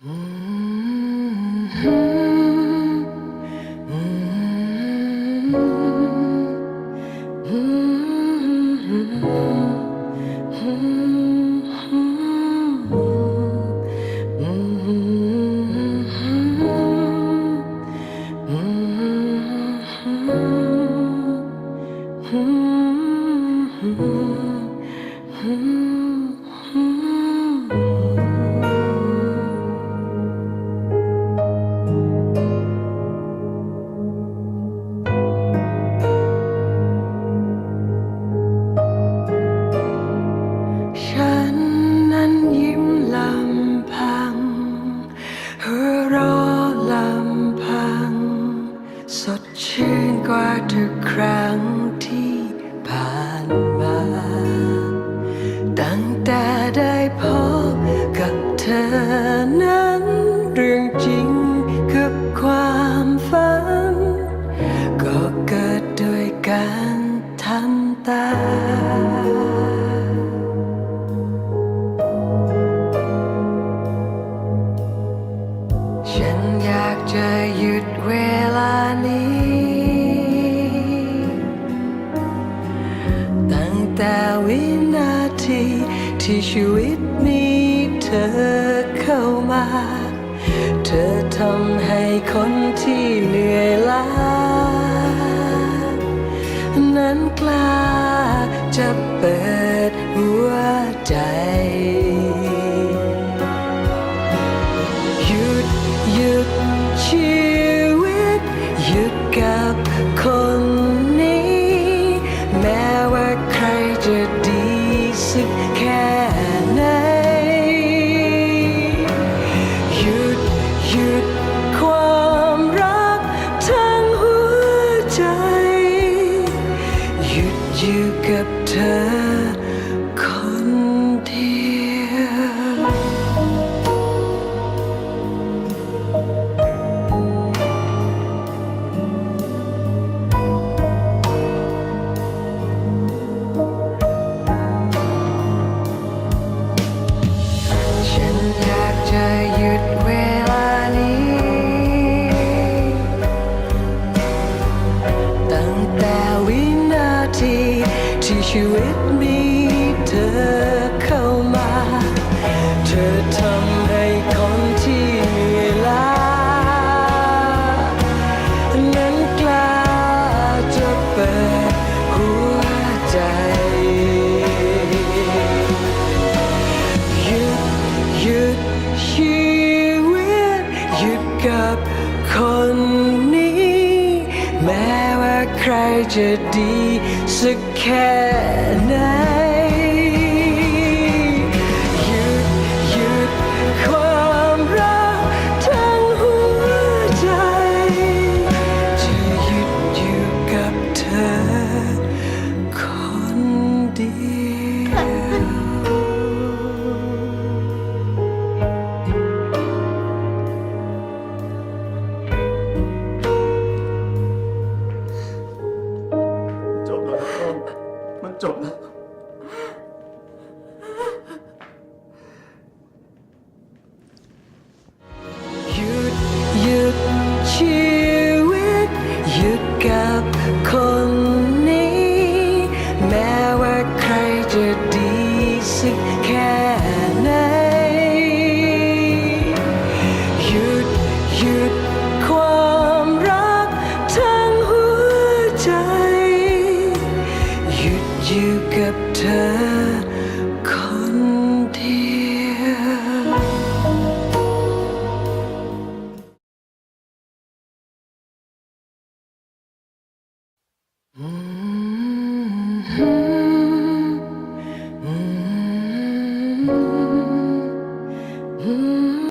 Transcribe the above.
ฉั สดชื่นกว่าทุกครั้งที่ผ่านมา ตั้งแต่ได้พบกับเธอนั้น เรื่องจริงกับความฝัน ก็เกิดด้วยการทำตาฉัน ตั้งแต่วินาที ที่ชีวิตนี้เธอเข้ามา เธอทำให้คนที่เหนื่อยล้า นั้นกล้าจะเปิดหัวใจ หยุดหยุดชีวิต หยุดกับคน กับเธอ ที่ชีวิตมี แม้ว่าใครจะดีสักแค่ไหน หยุดหยุดชีวิต หยุดกับคนนี้ แม้ว่าใครจะดีสัก เธอคนเดียวอืม